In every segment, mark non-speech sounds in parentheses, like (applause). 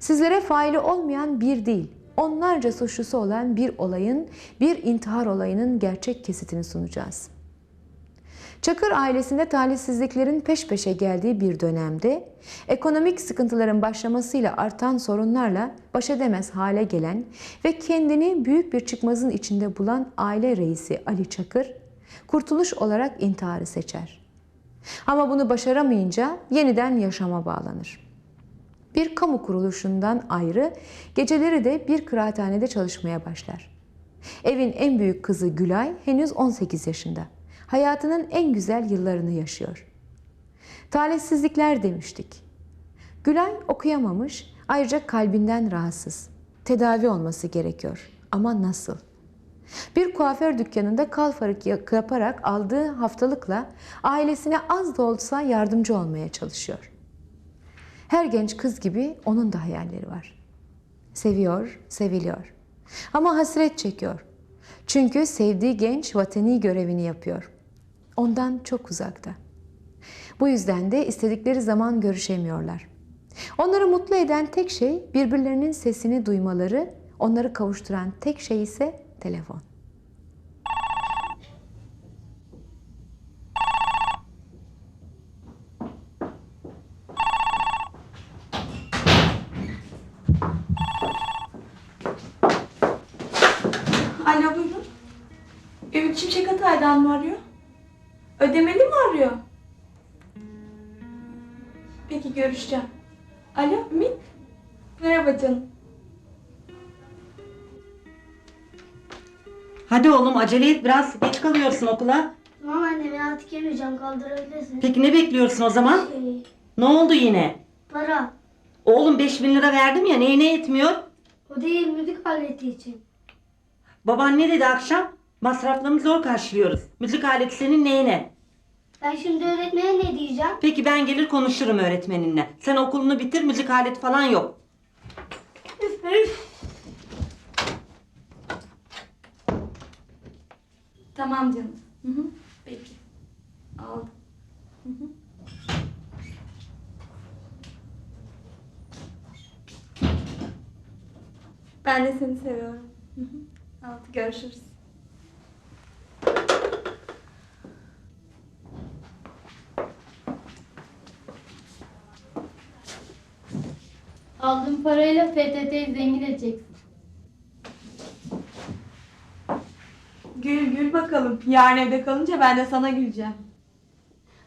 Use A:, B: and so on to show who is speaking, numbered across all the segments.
A: Sizlere faili olmayan bir değil, onlarca suçlusu olan bir olayın, bir intihar olayının gerçek kesitini sunacağız. Çakır ailesinde talihsizliklerin peş peşe geldiği bir dönemde ekonomik sıkıntıların başlamasıyla artan sorunlarla baş edemez hale gelen ve kendini büyük bir çıkmazın içinde bulan aile reisi Ali Çakır, kurtuluş olarak intiharı seçer. Ama bunu başaramayınca yeniden yaşama bağlanır. Bir kamu kuruluşundan ayrı geceleri de bir kıraathanede çalışmaya başlar. Evin en büyük kızı Gülay henüz 18 yaşında. Hayatının en güzel yıllarını yaşıyor. Talihsizlikler demiştik. Gülay okuyamamış, ayrıca kalbinden rahatsız. Tedavi olması gerekiyor. Ama nasıl? Bir kuaför dükkanında kal farık yaparak aldığı haftalıkla ailesine az da olsa yardımcı olmaya çalışıyor. Her genç kız gibi onun da hayalleri var. Seviyor, seviliyor. Ama hasret çekiyor. Çünkü sevdiği genç vatani görevini yapıyor. Ondan çok uzakta. Bu yüzden de istedikleri zaman görüşemiyorlar. Onları mutlu eden tek şey birbirlerinin sesini duymaları, onları kavuşturan tek şey ise telefon.
B: Alo buyurun. Hatay'dan mı arıyor? Ödemeli mi arıyor? Peki görüşeceğim. Alo Ümit. Merhaba canım.
C: Hadi oğlum acele et biraz geç kalıyorsun okula.
D: Tamam anne ben artık yemeyeceğim kaldırabilirsin.
C: Peki ne bekliyorsun o zaman?
D: Şey,
C: Ne oldu yine?
D: para.
C: Oğlum 5000 lira verdim ya neyine yetmiyor?
D: O değil müzik aleti için.
C: Baban ne dedi akşam? Masraflarını zor karşılıyoruz. Müzik aleti senin neyine?
D: Ben şimdi öğretmene ne diyeceğim?
C: Peki ben gelir konuşurum öğretmeninle. Sen okulunu bitir müzik aleti falan yok.
D: Üf üf.
B: Tamam canım. Hı hı. Peki. Aldım. Hı hı. Ben de seni seviyorum. Hı hı. Altı görüşürüz.
E: Aldığın parayla PTT'yi zengin edeceksin.
B: Gül gül bakalım. Yarın evde kalınca ben de sana güleceğim.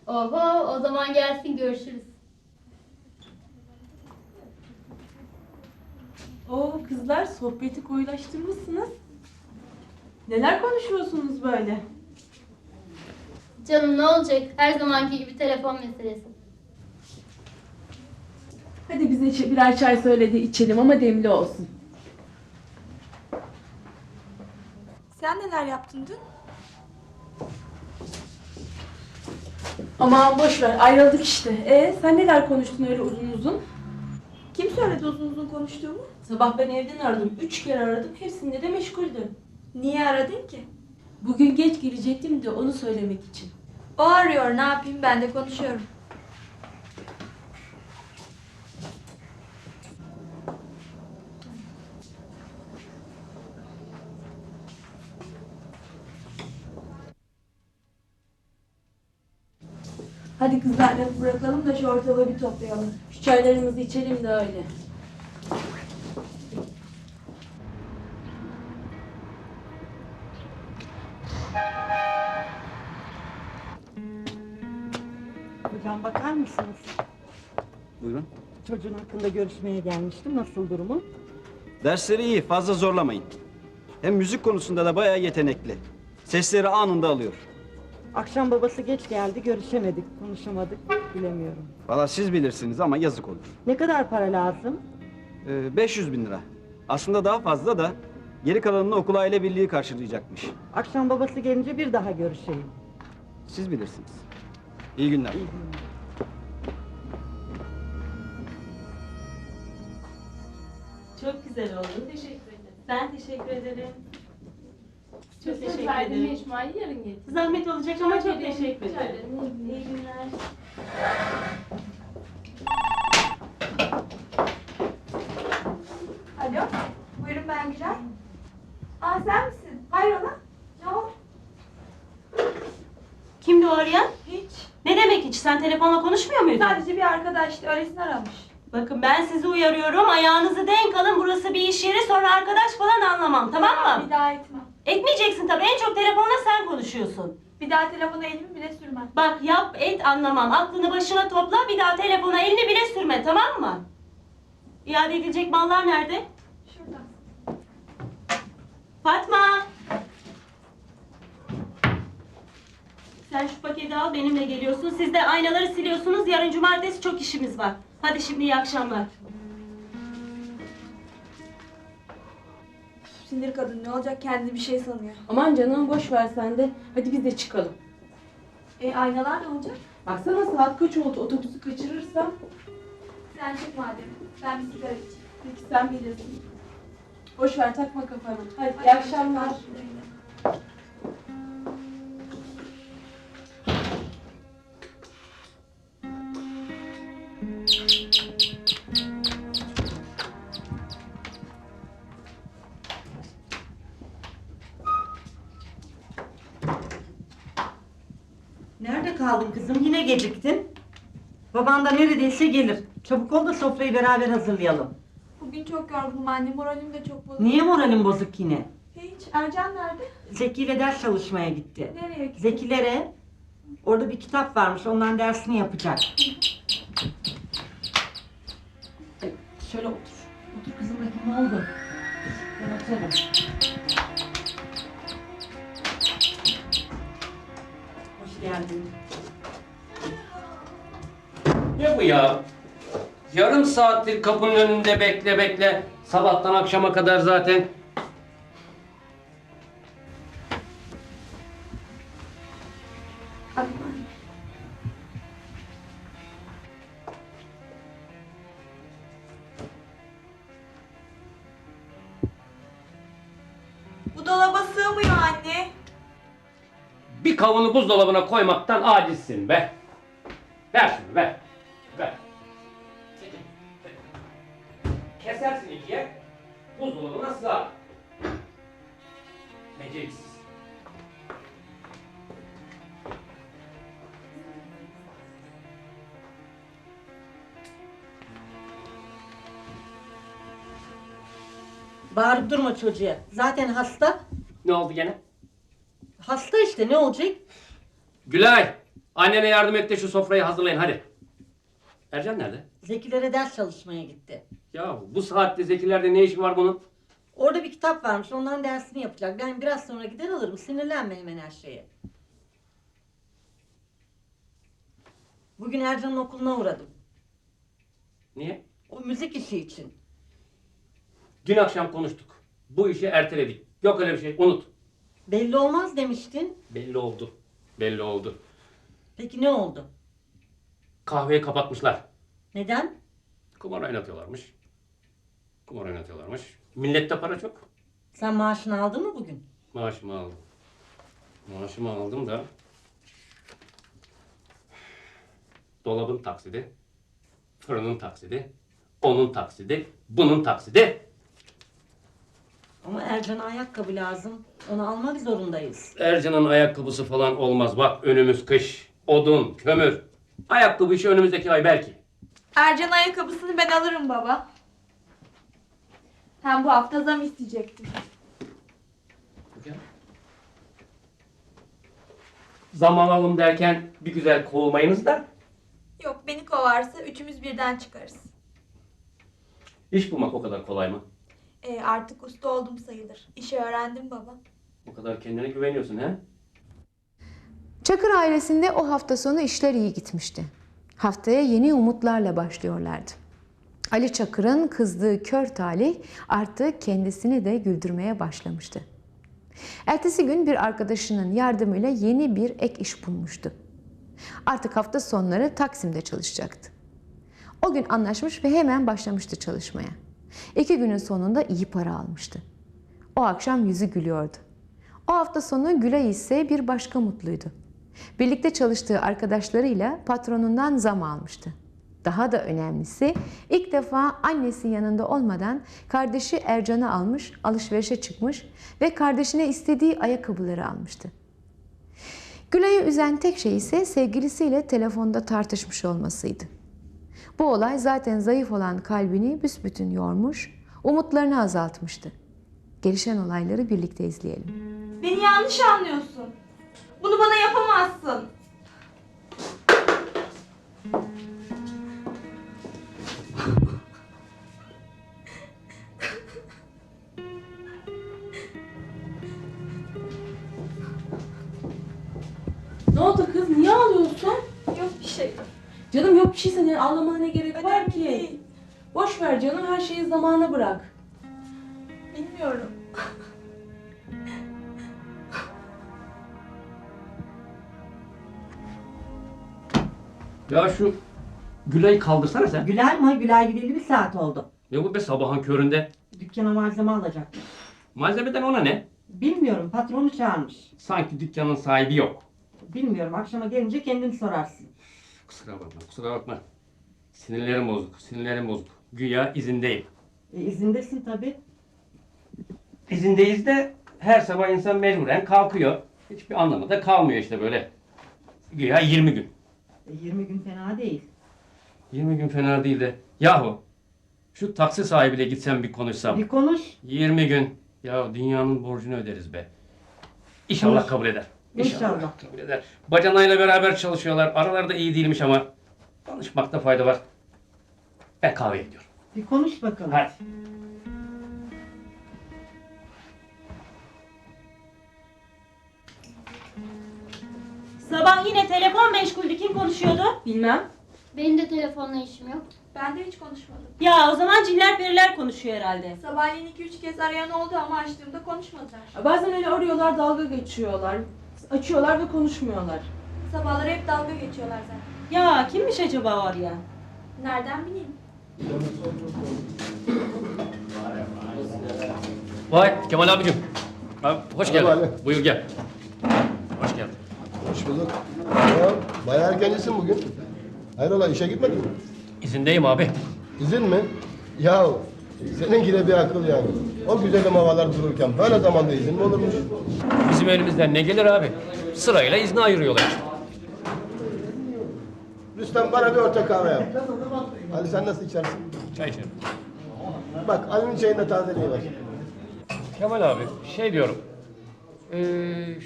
E: Oho o zaman gelsin görüşürüz.
F: Oo kızlar sohbeti koyulaştırmışsınız. Neler konuşuyorsunuz böyle?
E: Canım ne olacak? Her zamanki gibi telefon meselesi.
F: Hadi bize birer çay söyledi içelim ama demli olsun.
B: Sen neler yaptın dün?
F: Aman boş ver ayrıldık işte. E sen neler konuştun öyle uzun uzun?
B: Kim söyledi uzun uzun konuştuğumu?
F: Sabah ben evden aradım. Üç kere aradım. Hepsinde de meşguldüm.
B: Niye aradın ki?
F: Bugün geç gelecektim de onu söylemek için.
B: O arıyor ne yapayım ben de konuşuyorum.
F: Hadi kızlar lafı bırakalım da şu ortalığı bir toplayalım. Şu çaylarımızı içelim de öyle.
C: Hocam bakar mısınız?
G: Buyurun.
C: Çocuğun hakkında görüşmeye gelmiştim. Nasıl durumu?
G: Dersleri iyi, fazla zorlamayın. Hem müzik konusunda da bayağı yetenekli. Sesleri anında alıyor.
C: Akşam babası geç geldi. Görüşemedik, konuşamadık. Bilemiyorum.
G: Valla siz bilirsiniz ama yazık olur.
C: Ne kadar para lazım?
G: Ee, 500 bin lira. Aslında daha fazla da geri kalanını okul aile birliği karşılayacakmış.
C: Akşam babası gelince bir daha görüşeyim.
G: Siz bilirsiniz. İyi günler.
C: İyi günler.
F: Çok güzel oldu. Teşekkür ederim. Ben teşekkür ederim. Çok teşekkür ederim.
E: İsmail yarın getir.
F: Zahmet olacak ama çok
E: ederim,
F: teşekkür ederim. İyi günler.
B: Olcay. Aa sen misin? Hayrola? Ne oldu?
F: Kimdi o arayan?
B: Hiç.
F: Ne demek hiç? Sen telefonla konuşmuyor muydun?
B: Sadece bir arkadaştı. Öylesine aramış.
F: Bakın ben sizi uyarıyorum. Ayağınızı denk alın. Burası bir iş yeri. Sonra arkadaş falan anlamam. Tamam mı?
B: Bir daha etmem.
F: Etmeyeceksin tabii. En çok telefonla sen konuşuyorsun.
B: Bir daha telefona elimi bile sürmem.
F: Bak yap et anlamam. Aklını başına topla. Bir daha telefona elini bile sürme. Tamam mı? İade edilecek mallar nerede?
B: Şurada.
F: Fatma. Sen şu paketi al benimle geliyorsun. Siz de aynaları siliyorsunuz. Yarın cumartesi çok işimiz var. Hadi şimdi iyi akşamlar.
B: Sinir kadın ne olacak kendi bir şey sanıyor.
H: Aman canım boş ver sen de. Hadi biz de çıkalım.
B: E aynalar ne olacak?
H: Baksana saat kaç oldu otobüsü kaçırırsam.
B: Sen çık madem. Ben bir sigara içeyim.
H: Peki sen bilirsin. Boş ver takma kafana. Hadi iyi akşamlar.
C: Kaldın kızım? Yine geciktin. Baban da neredeyse gelir. Çabuk ol da sofrayı beraber hazırlayalım.
B: Bugün çok yorgunum anne. Moralim de çok bozuk.
C: Niye moralin bozuk yine?
B: Hiç. Ercan nerede?
C: Zeki ile ders çalışmaya gitti.
B: Nereye gitti?
C: Zekilere orada bir kitap varmış. Ondan dersini yapacak. Şöyle otur. Otur kızım bakayım ne oldu?
I: Saattir kapının önünde bekle bekle. Sabahtan akşama kadar zaten.
B: Bu dolaba sığmıyor anne.
I: Bir kavunu buzdolabına koymaktan acizsin be. Ver şunu ver. Ver. Kesersin ikiye. Buzdolabına sığar. Beceriksiz.
C: Bağırıp durma çocuğa. Zaten hasta.
I: Ne oldu gene?
C: Hasta işte ne olacak?
I: Gülay. Annene yardım et de şu sofrayı hazırlayın hadi. Ercan nerede?
C: Zekilere ders çalışmaya gitti.
I: Ya bu saatte zekilerde ne işi var bunun?
C: Orada bir kitap varmış. Ondan dersini yapacak. Ben biraz sonra gider alırım. Sinirlenme hemen her şeye. Bugün Ercan'ın okuluna uğradım.
I: Niye?
C: O müzik işi için.
I: Dün akşam konuştuk. Bu işi erteledik. Yok öyle bir şey. Unut.
C: Belli olmaz demiştin.
I: Belli oldu. Belli oldu.
C: Peki ne oldu?
I: Kahveyi kapatmışlar.
C: Neden?
I: Kumar oynatıyorlarmış. Kumar oynatıyorlarmış. Millette para çok.
C: Sen maaşını aldın mı bugün?
I: Maaşımı aldım. Maaşımı aldım da dolabın taksidi, fırının taksidi, onun taksidi, bunun taksidi.
C: Ama Ercan'a ayakkabı lazım. Onu almak zorundayız.
I: Ercan'ın ayakkabısı falan olmaz. Bak önümüz kış. Odun, kömür. Ayakkabı işi önümüzdeki ay belki.
B: Ercan ayakkabısını ben alırım baba. Hem bu hafta zam isteyecektim.
I: Zam alalım derken bir güzel kovulmayınız da
B: Yok beni kovarsa üçümüz birden çıkarız.
I: iş bulmak o kadar kolay mı?
B: E, artık usta oldum sayılır. İşi öğrendim baba.
I: O kadar kendine güveniyorsun he?
A: Çakır ailesinde o hafta sonu işler iyi gitmişti. Haftaya yeni umutlarla başlıyorlardı. Ali Çakır'ın kızdığı kör talih artık kendisini de güldürmeye başlamıştı. Ertesi gün bir arkadaşının yardımıyla yeni bir ek iş bulmuştu. Artık hafta sonları Taksim'de çalışacaktı. O gün anlaşmış ve hemen başlamıştı çalışmaya. İki günün sonunda iyi para almıştı. O akşam yüzü gülüyordu. O hafta sonu Gülay ise bir başka mutluydu. Birlikte çalıştığı arkadaşlarıyla patronundan zam almıştı. Daha da önemlisi ilk defa annesinin yanında olmadan kardeşi Ercan'ı almış, alışverişe çıkmış ve kardeşine istediği ayakkabıları almıştı. Gülay'ı üzen tek şey ise sevgilisiyle telefonda tartışmış olmasıydı. Bu olay zaten zayıf olan kalbini büsbütün yormuş, umutlarını azaltmıştı. Gelişen olayları birlikte izleyelim.
B: Beni yanlış anlıyorsun. Bunu bana yapamazsın.
H: Kız? Niye ağlıyorsun?
B: Yok bir şey.
H: Canım yok bir şey senin ağlamana ne gerek var
B: Önemli
H: ki?
B: değil.
H: Boş ver canım her şeyi zamana bırak.
B: Bilmiyorum.
I: Ya şu Gülay'ı kaldırsana sen.
C: Gülay mı? Gülay gideli bir saat oldu.
I: Ne bu be sabahın köründe?
C: Dükkana malzeme alacak.
I: Malzemeden ona ne?
C: Bilmiyorum patronu çağırmış.
I: Sanki dükkanın sahibi yok.
C: Bilmiyorum akşama gelince kendin sorarsın.
I: Kusura bakma, kusura bakma. Sinirlerim bozuk, sinirlerim bozuk. Güya izindeyim.
C: E, izindesin tabii.
I: İzindeyiz de her sabah insan mecburen kalkıyor. Hiçbir anlamı da kalmıyor işte böyle. Güya 20 gün.
C: E, 20 gün fena değil.
I: 20 gün fena değil de. Yahu şu taksi sahibiyle gitsem bir konuşsam.
C: Bir konuş.
I: 20 gün. Ya dünyanın borcunu öderiz be. İnşallah
C: Konuş.
I: kabul eder.
C: İnşallah.
I: kabul eder. Bacanayla beraber çalışıyorlar. Araları da iyi değilmiş ama. Konuşmakta fayda var. Ben kahve gidiyorum.
C: Bir konuş bakalım.
I: Hadi.
F: Sabah yine telefon meşguldü. Kim konuşuyordu?
H: Bilmem.
E: Benim de telefonla işim yok.
B: Ben de hiç konuşmadım.
F: Ya o zaman ciller periler konuşuyor herhalde.
B: Sabahleyin 2-3 kez arayan oldu ama açtığımda konuşmadılar.
H: Bazen öyle arıyorlar dalga geçiyorlar. Açıyorlar ve konuşmuyorlar.
B: Sabahları hep dalga geçiyorlar zaten.
F: Ya kimmiş acaba o arayan?
B: Nereden bileyim?
I: Vay Kemal abicim. Abi, hoş geldin.
J: Merhaba
I: Buyur gel. Hoş geldin.
J: Hoş bulduk. Ya, bayağı erkencisin bugün. Hayrola işe gitmedin mi?
I: İzindeyim abi.
J: İzin mi? Ya seninki de bir akıl yani. O güzelim havalar dururken böyle zamanda izin mi olurmuş?
I: Bizim elimizden ne gelir abi? Sırayla izni ayırıyorlar.
J: Rüstem bana bir orta kahve yap. Ali sen nasıl içersin?
I: Çay içelim.
J: Bak Ali'nin çayını da tazeliği var.
I: Kemal abi şey diyorum. Ee,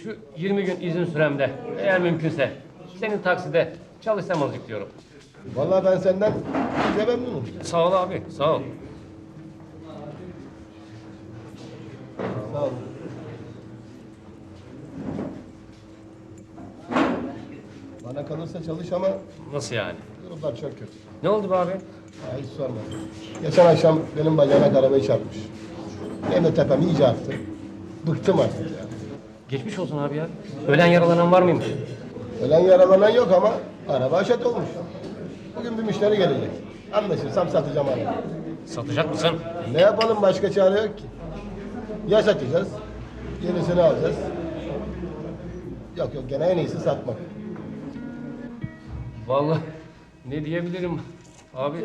I: şu 20 gün izin süremde eğer mümkünse senin takside çalışsam azıcık diyorum.
J: Vallahi ben senden bize memnunum.
I: Sağ ol abi sağ ol.
J: Sağ. Bana kalırsa çalış ama
I: Nasıl yani?
J: durumlar çok kötü.
I: Ne oldu be abi?
J: Ya hiç sorma. Geçen akşam benim bacağına arabayı çarpmış. Benim de tepem iyice arttı. Bıktım artık ya.
I: Geçmiş olsun abi ya. Ölen yaralanan var mıymış?
J: Ölen yaralanan yok ama araba aşat olmuş. Bugün bir müşteri gelecek. Anlaşırsam satacağım arabayı.
I: Satacak mısın?
J: Ne yapalım başka çare yok ki. Ya satacağız, yenisini alacağız. Yok yok gene en iyisi satmak.
I: Vallahi ne diyebilirim abi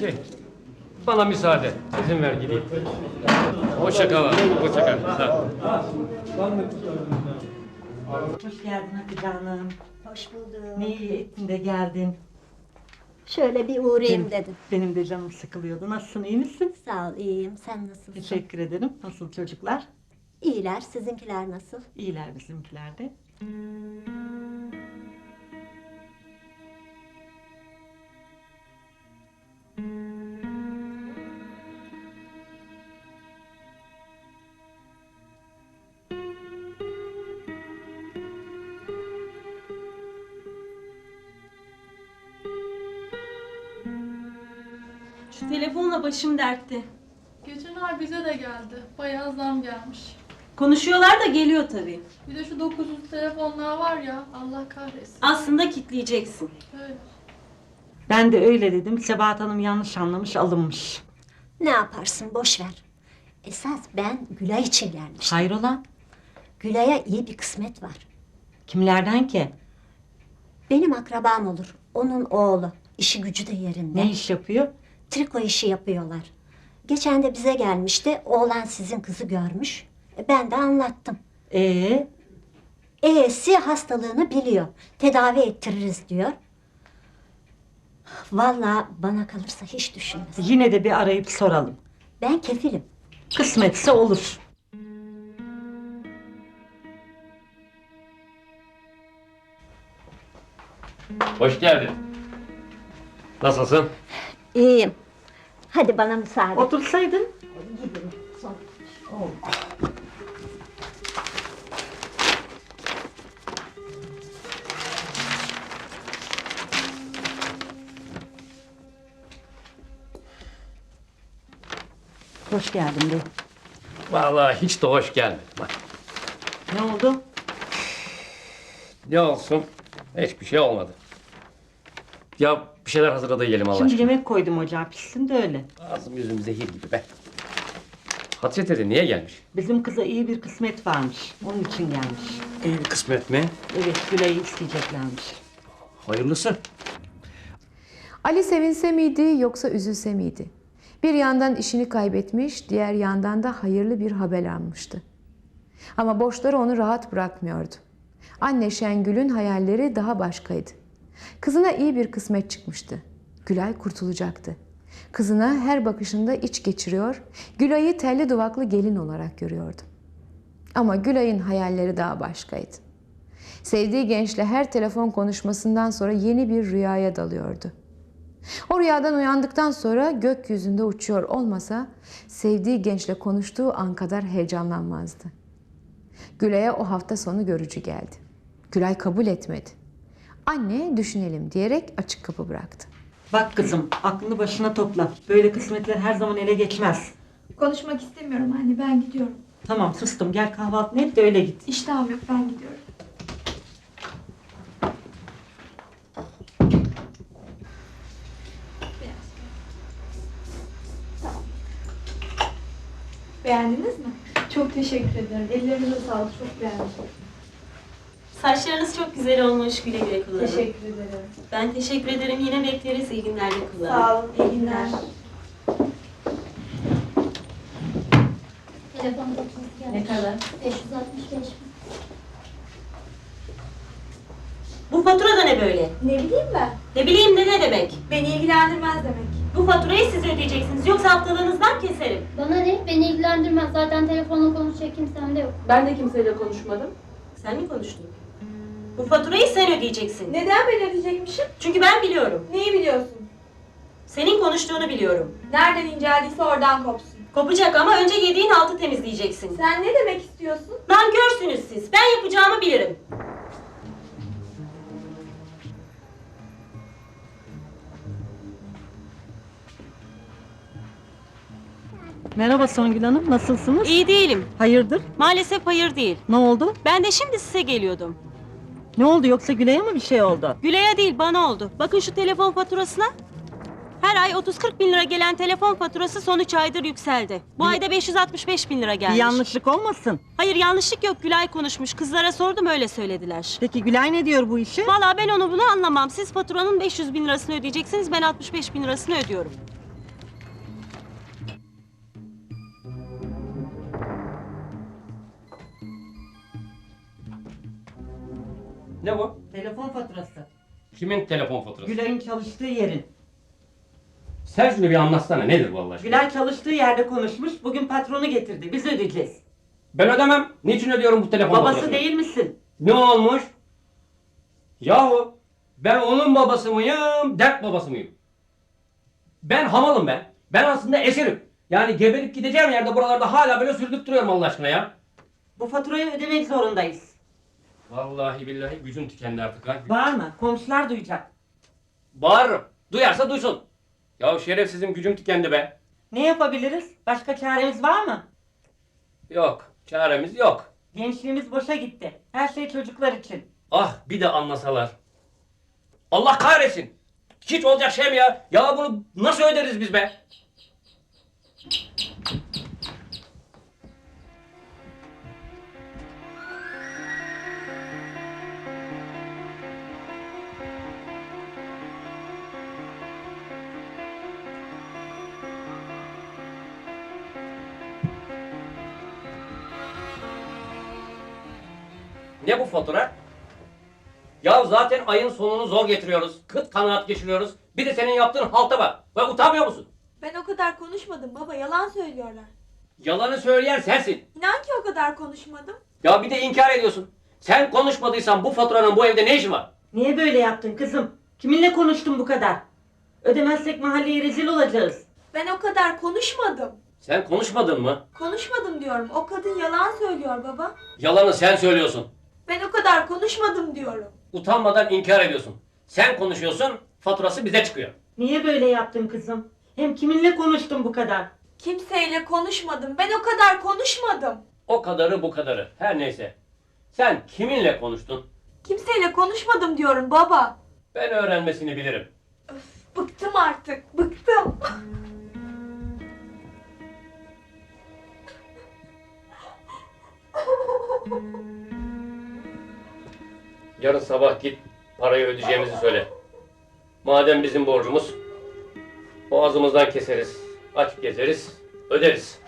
I: şey bana müsaade izin ver gideyim. Hoşça kal abi. Hoşça kal. Sağ ol.
C: Hoş geldin Hatice Hanım.
K: Hoş bulduk.
C: Ne iyi ettin de geldin.
K: Şöyle bir uğrayayım dedim.
C: Benim de canım sıkılıyordu. Nasılsın iyi misin?
K: Sağ ol, iyiyim. Sen nasılsın?
C: Teşekkür ederim. Nasıl çocuklar?
K: İyiler, sizinkiler nasıl?
C: İyiler bizimkiler de.
F: Başım dertte.
L: Geçen ay bize de geldi. Bayağı zam gelmiş.
F: Konuşuyorlar da geliyor tabii.
L: Bir de şu 900 telefonlar var ya Allah kahretsin.
F: Aslında kitleyeceksin.
L: Öyle.
C: Ben de öyle dedim. Sebahat Hanım yanlış anlamış, alınmış.
K: Ne yaparsın, boş ver. Esas ben Gülay için gelmiştim.
C: Hayrola?
K: Gülay'a iyi bir kısmet var.
C: Kimlerden ki?
K: Benim akrabam olur, onun oğlu. İşi gücü de yerinde.
C: Ne iş yapıyor?
K: Triko işi yapıyorlar. Geçen de bize gelmişti. Oğlan sizin kızı görmüş. E, Ben de anlattım.
C: Ee,
K: E'si hastalığını biliyor. Tedavi ettiririz diyor. Vallahi bana kalırsa hiç düşünmez.
C: yine de bir arayıp soralım.
K: Ben kefilim.
C: Kısmetse olur.
I: Hoş geldin. Nasılsın?
K: İyiyim. Hadi bana müsaade.
C: Otursaydın. Hoş geldin be.
I: Vallahi hiç de hoş gelmedi. Bak.
C: Ne oldu?
I: Ne olsun? Hiçbir şey olmadı. Ya bir şeyler hazırla da yiyelim Allah
C: Şimdi
I: aşkına.
C: yemek koydum ocağa pişsin de öyle.
I: Ağzım yüzüm zehir gibi be. Hatice teyze niye gelmiş?
C: Bizim kıza iyi bir kısmet varmış. Onun için gelmiş.
I: İyi bir kısmet mi?
C: Evet Gülay'ı isteyeceklermiş.
I: Hayırlısı.
A: Ali sevinse miydi yoksa üzülse miydi? Bir yandan işini kaybetmiş, diğer yandan da hayırlı bir haber almıştı. Ama borçları onu rahat bırakmıyordu. Anne Şengül'ün hayalleri daha başkaydı. Kızına iyi bir kısmet çıkmıştı. Gülay kurtulacaktı. Kızına her bakışında iç geçiriyor, Gülay'ı telli duvaklı gelin olarak görüyordu. Ama Gülay'ın hayalleri daha başkaydı. Sevdiği gençle her telefon konuşmasından sonra yeni bir rüyaya dalıyordu. O rüyadan uyandıktan sonra gökyüzünde uçuyor olmasa sevdiği gençle konuştuğu an kadar heyecanlanmazdı. Gülay'a o hafta sonu görücü geldi. Gülay kabul etmedi. Anne düşünelim diyerek açık kapı bıraktı.
C: Bak kızım aklını başına topla. Böyle kısmetler her zaman ele geçmez.
B: Konuşmak istemiyorum anne ben gidiyorum.
C: Tamam sustum gel kahvaltını et de öyle git.
B: İştahım yok ben gidiyorum. Beğendiniz mi? Çok teşekkür ederim. Ellerinize sağlık. Çok beğendim.
F: Saçlarınız çok güzel olmuş. Güle güle kullanın.
B: Teşekkür ederim.
F: Ben teşekkür ederim. Yine bekleriz. İyi günlerde kullanın.
B: Sağ olun. İyi günler.
E: Telefon faturası gelmiş.
F: Ne kadar?
E: 565 mi?
F: Bu fatura da ne böyle?
B: Ne bileyim ben.
F: Ne bileyim de ne demek?
B: Beni ilgilendirmez demek.
F: Bu faturayı siz ödeyeceksiniz. Yoksa haftalığınızdan keserim.
E: Bana ne? Beni ilgilendirmez. Zaten telefonla konuşacak kimsem de yok.
H: Ben de kimseyle konuşmadım.
F: Sen mi konuştun? Bu faturayı sen ödeyeceksin.
B: Neden ben ödeyecekmişim?
F: Çünkü ben biliyorum.
B: Neyi biliyorsun?
F: Senin konuştuğunu biliyorum.
B: Nereden inceldiyse oradan kopsun.
F: Kopacak ama önce yediğin altı temizleyeceksin.
B: Sen ne demek istiyorsun?
F: Nankörsünüz siz. Ben yapacağımı bilirim.
C: Merhaba Songül Hanım nasılsınız?
F: İyi değilim.
C: Hayırdır?
F: Maalesef hayır değil.
C: Ne oldu?
F: Ben de şimdi size geliyordum.
C: Ne oldu yoksa Gülay'a mı bir şey oldu?
F: Gülay'a değil bana oldu. Bakın şu telefon faturasına. Her ay 30-40 bin lira gelen telefon faturası son 3 aydır yükseldi. Bu ayda 565 bin lira
C: Bir
F: gelmiş.
C: yanlışlık olmasın.
F: Hayır yanlışlık yok Gülay konuşmuş. Kızlara sordum öyle söylediler.
C: Peki Gülay ne diyor bu işe?
F: Valla ben onu bunu anlamam. Siz faturanın 500 bin lirasını ödeyeceksiniz. Ben 65 bin lirasını ödüyorum.
I: Ne bu?
C: Telefon faturası.
I: Kimin telefon faturası?
C: Gülay'ın çalıştığı yerin.
I: Sen şunu bir anlatsana nedir bu Allah aşkına?
C: Gülay çalıştığı yerde konuşmuş. Bugün patronu getirdi. Biz ödeyeceğiz.
I: Ben ödemem. Niçin ödüyorum bu telefon
C: Babası
I: faturasını?
C: değil misin?
I: Ne olmuş? Yahu ben onun babası mıyım, dert babası mıyım? Ben hamalım ben. Ben aslında eserim. Yani geberip gideceğim yerde buralarda hala böyle sürdürüp duruyorum Allah aşkına ya.
C: Bu faturayı ödemek zorundayız.
I: Vallahi billahi gücüm tükendi artık ha.
C: Bağırma. Komşular duyacak.
I: Bağırırım. Duyarsa duysun. Ya şerefsizim gücüm tükendi be.
C: Ne yapabiliriz? Başka çaremiz var mı?
I: Yok. Çaremiz yok.
C: Gençliğimiz boşa gitti. Her şey çocuklar için.
I: Ah bir de anlasalar. Allah kahretsin. Hiç olacak şey mi ya? Ya bunu nasıl öderiz biz be? Fatura? Ya zaten ayın sonunu zor getiriyoruz. Kıt kanaat geçiriyoruz. Bir de senin yaptığın halta bak. Ve utanmıyor musun?
B: Ben o kadar konuşmadım baba yalan söylüyorlar.
I: Yalanı söyleyen sensin.
B: İnan ki o kadar konuşmadım.
I: Ya bir de inkar ediyorsun. Sen konuşmadıysan bu faturanın bu evde ne işi var?
C: Niye böyle yaptın kızım? Kiminle konuştun bu kadar? Ödemezsek mahalleye rezil olacağız.
B: Ben o kadar konuşmadım.
I: Sen konuşmadın mı?
B: Konuşmadım diyorum. O kadın yalan söylüyor baba.
I: Yalanı sen söylüyorsun.
B: Ben o kadar konuşmadım diyorum.
I: Utanmadan inkar ediyorsun. Sen konuşuyorsun, faturası bize çıkıyor.
C: Niye böyle yaptın kızım? Hem kiminle konuştun bu kadar?
B: Kimseyle konuşmadım. Ben o kadar konuşmadım.
I: O kadarı bu kadarı. Her neyse. Sen kiminle konuştun?
B: Kimseyle konuşmadım diyorum baba.
I: Ben öğrenmesini bilirim.
B: Bıktım artık. Bıktım. (laughs)
I: Yarın sabah git parayı ödeyeceğimizi söyle. Madem bizim borcumuz, boğazımızdan keseriz, aç gezeriz, öderiz.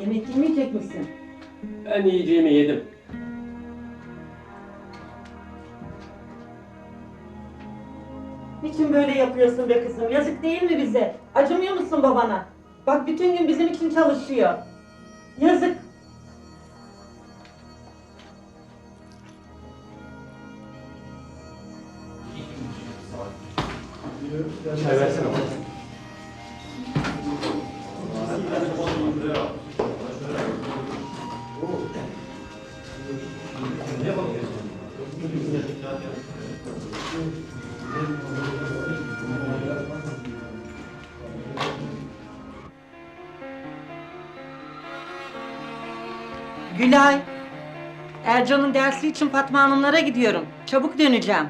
C: Yemek yemeyecek misin?
I: Ben yiyeceğimi yedim.
C: Niçin böyle yapıyorsun be kızım? Yazık değil mi bize? Acımıyor musun babana? Bak bütün gün bizim için çalışıyor. Yazık.
I: Çay
C: Gülay. Ercan'ın dersi için Fatma Hanımlara gidiyorum. Çabuk döneceğim.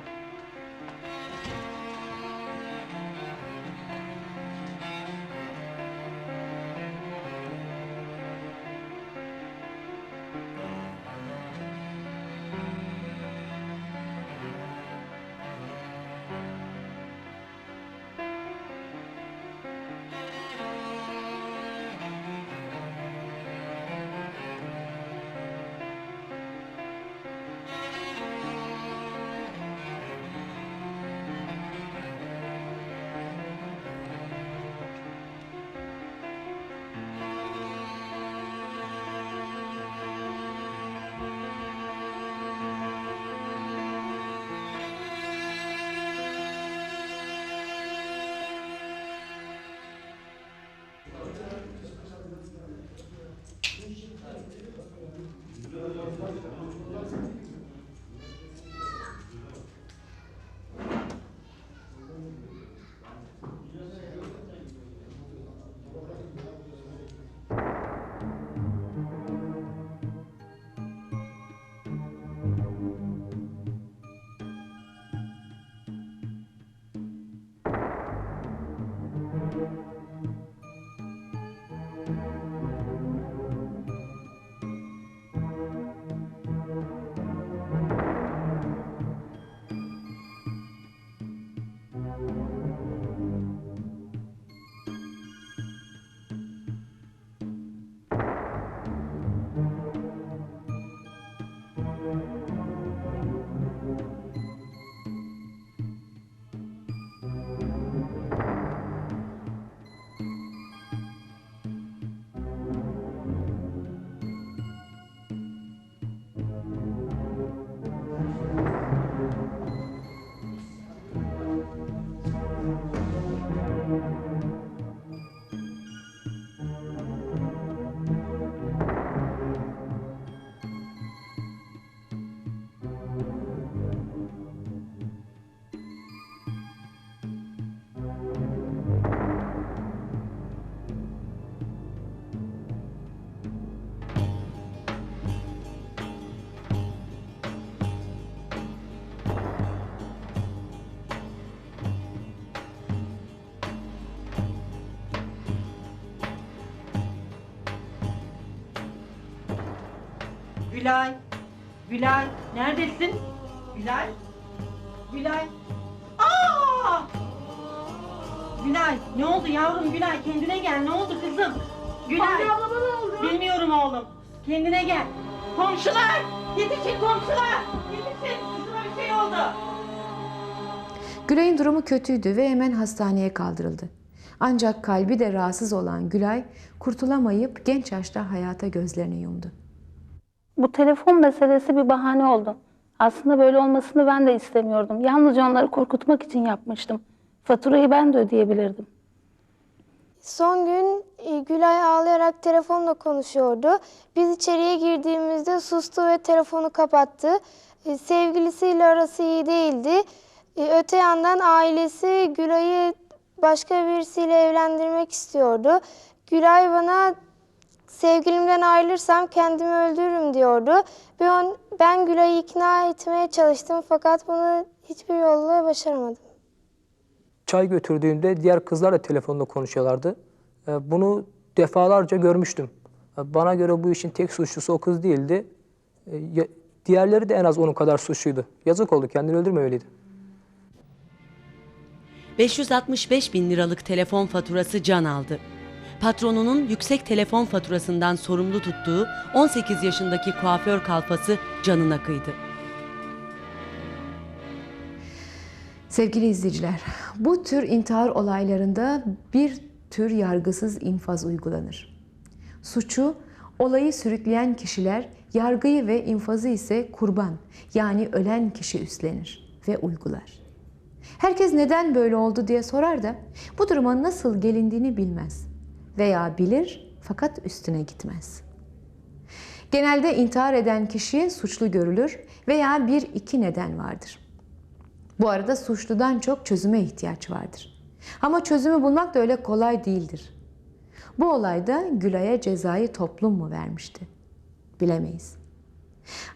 C: Gülay. Gülay. Neredesin? Gülay. Gülay. Aa! Gülay ne oldu yavrum Gülay kendine gel ne oldu kızım? Gülay.
L: Anne ablama ne oldu?
C: Bilmiyorum oğlum. Kendine gel. Komşular! Yetişin komşular! Yetişin! Kızıma bir şey oldu.
A: Gülay'ın durumu kötüydü ve hemen hastaneye kaldırıldı. Ancak kalbi de rahatsız olan Gülay kurtulamayıp genç yaşta hayata gözlerini yumdu.
M: Bu telefon meselesi bir bahane oldu. Aslında böyle olmasını ben de istemiyordum. Yalnızca onları korkutmak için yapmıştım. Faturayı ben de ödeyebilirdim.
N: Son gün e, Gülay ağlayarak telefonla konuşuyordu. Biz içeriye girdiğimizde sustu ve telefonu kapattı. E, Sevgilisiyle arası iyi değildi. E, Öte yandan ailesi Gülay'ı başka birisiyle evlendirmek istiyordu. Gülay bana sevgilimden ayrılırsam kendimi öldürürüm diyordu. Ben, ben Gülay'ı ikna etmeye çalıştım fakat bunu hiçbir yolla başaramadım.
O: Çay götürdüğünde diğer kızlar da telefonda konuşuyorlardı. E, Bunu defalarca görmüştüm. E, Bana göre bu işin tek suçlusu o kız değildi. E, Diğerleri de en az onun kadar suçluydu. Yazık oldu, kendini öldürmemeliydi.
P: 565 bin liralık telefon faturası can aldı. Patronunun yüksek telefon faturasından sorumlu tuttuğu 18 yaşındaki kuaför kalfası canına kıydı.
A: Sevgili izleyiciler, bu tür intihar olaylarında bir tür yargısız infaz uygulanır. Suçu, olayı sürükleyen kişiler, yargıyı ve infazı ise kurban yani ölen kişi üstlenir ve uygular. Herkes neden böyle oldu diye sorar da bu duruma nasıl gelindiğini bilmez veya bilir fakat üstüne gitmez. Genelde intihar eden kişi suçlu görülür veya bir iki neden vardır. Bu arada suçludan çok çözüme ihtiyaç vardır. Ama çözümü bulmak da öyle kolay değildir. Bu olayda Gülay'a cezayı toplum mu vermişti? Bilemeyiz.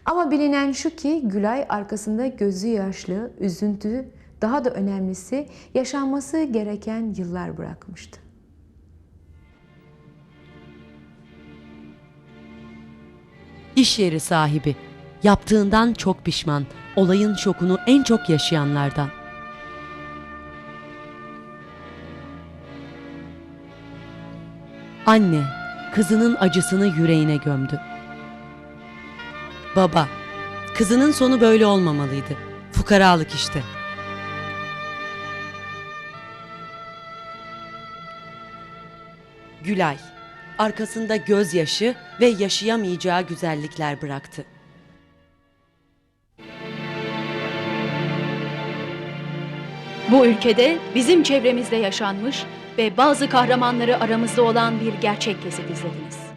A: Ama bilinen şu ki Gülay arkasında gözü yaşlı, üzüntü, daha da önemlisi yaşanması gereken yıllar bırakmıştı.
P: İş yeri sahibi. Yaptığından çok pişman. Olayın şokunu en çok yaşayanlardan. Anne, kızının acısını yüreğine gömdü. Baba, kızının sonu böyle olmamalıydı. Fukaralık işte. Gülay, arkasında gözyaşı ve yaşayamayacağı güzellikler bıraktı.
Q: Bu ülkede bizim çevremizde yaşanmış ve bazı kahramanları aramızda olan bir gerçek kesit izlediniz.